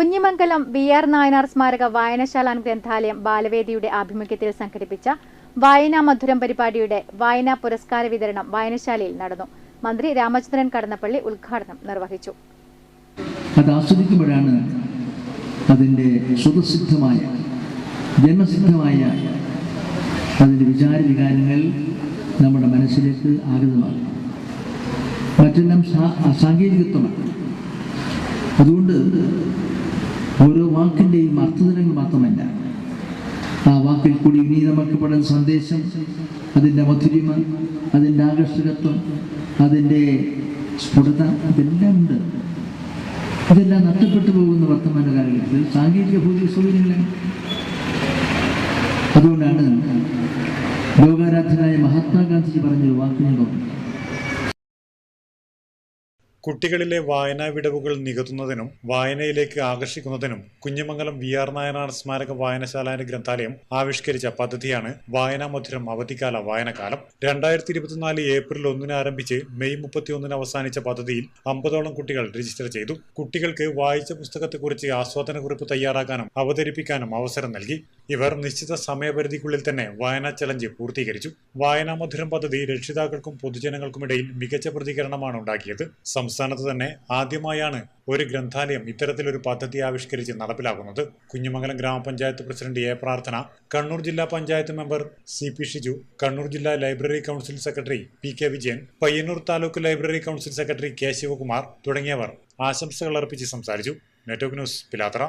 Kunhimangalam V R Nayanar സ്മാരക വായനശാല ഗ്രന്ഥാലയം ബാലവേദിയുടെ ആഭിമുഖ്യത്തിൽ സംഘടിപ്പിച്ച വായനാ മധുരം പരിപാടിയുടെ വായനാ പുരസ്കാര വിതരണം വായനശാലയിൽ നടന്നു. മന്ത്രി രാമചന്ദ്രൻ കടന്നപ്പള്ളി ഉദ്ഘാടനം നിർവഹിച്ചു. അത് ആസ്വദിക്കുമ്പോഴാണ് അതിന്റെ സ്വതസിദ്ധമായ ജന്മസിദ്ധമായ അതിന്റെ വിചാര വികാരങ്ങൾ നമ്മുടെ മനസ്സിലേക്ക് ആഗതമാകും. മറ്റെല്ലാം സാങ്കേതികത്വമാണ്. അതുകൊണ്ട് ഓരോ വാക്കിന്റെയും അർത്ഥതലങ്ങൾ മാത്രമല്ല. ആ വാക്കിൽ കൂടി വിനീതമാക്കപ്പെടുന്ന സന്ദേശം അതിന്റെ മധുരിമ അതിന്റെ ആകർഷകത്വം അതിന്റെ സ്ഫുടത ഇതെല്ലാം ഉണ്ട്. ഇതെല്ലാം നഷ്ടപ്പെട്ടു പോകുന്ന വർത്തമാന കാലഘട്ടത്തിൽ സാങ്കേതിക ഭൗതിക സൗകര്യങ്ങളാണ് അതുകൊണ്ടാണ് ലോകാരാധ്യനായ മഹാത്മാഗാന്ധിജി പറഞ്ഞൊരു വാക്ക് ഞാൻ പറഞ്ഞു കുട്ടികളിലെ വായനാ വിടവുകൾ നികത്തുന്നതിനും വായനയിലേക്ക് ആകർഷിക്കുന്നതിനും കുഞ്ഞിമംഗലം വി ആർ നായനാർ സ്മാരക വായനശാല ഗ്രന്ഥാലയം ആവിഷ്കരിച്ച പദ്ധതിയാണ് വായനാ മധുരം അവധിക്കാല വായനകാലം രണ്ടായിരത്തി ഇരുപത്തിനാല് ഏപ്രിൽ ഒന്നിന് ആരംഭിച്ച് മെയ് മുപ്പത്തിയൊന്നിന് അവസാനിച്ച പദ്ധതിയിൽ അമ്പതോളം കുട്ടികൾ രജിസ്റ്റർ ചെയ്തു. കുട്ടികൾക്ക് വായിച്ച പുസ്തകത്തെക്കുറിച്ച് ആസ്വാദനക്കുറിപ്പ് തയ്യാറാക്കാനും അവതരിപ്പിക്കാനും അവസരം നൽകി. ഇവർ നിശ്ചിത സമയപരിധിക്കുള്ളിൽ തന്നെ വായനാ ചലഞ്ച് പൂർത്തീകരിച്ചു. വായനാ മധുരം പദ്ധതി രക്ഷിതാക്കൾക്കും പൊതുജനങ്ങൾക്കുമിടയിൽ മികച്ച പ്രതികരണമാണ് ഉണ്ടാക്കിയത്. സംസ്ഥാനത്ത് തന്നെ ആദ്യമായാണ് ഒരു ഗ്രന്ഥാലയം ഇത്തരത്തിലൊരു പദ്ധതി ആവിഷ്കരിച്ച് നടപ്പിലാക്കുന്നത്. കുഞ്ഞുമംഗലം ഗ്രാമപഞ്ചായത്ത് പ്രസിഡന്റ് എ പ്രാർത്ഥന കണ്ണൂർ ജില്ലാ panchayat member C P Shiju Kannur ജില്ലാ library council secretary P K Vijayan Payyanur taluk library council secretary K Sivakumar തുടങ്ങിയവർ ആശംസകൾ അർപ്പിച്ച് സംസാരിച്ചു. Network news Pilathara.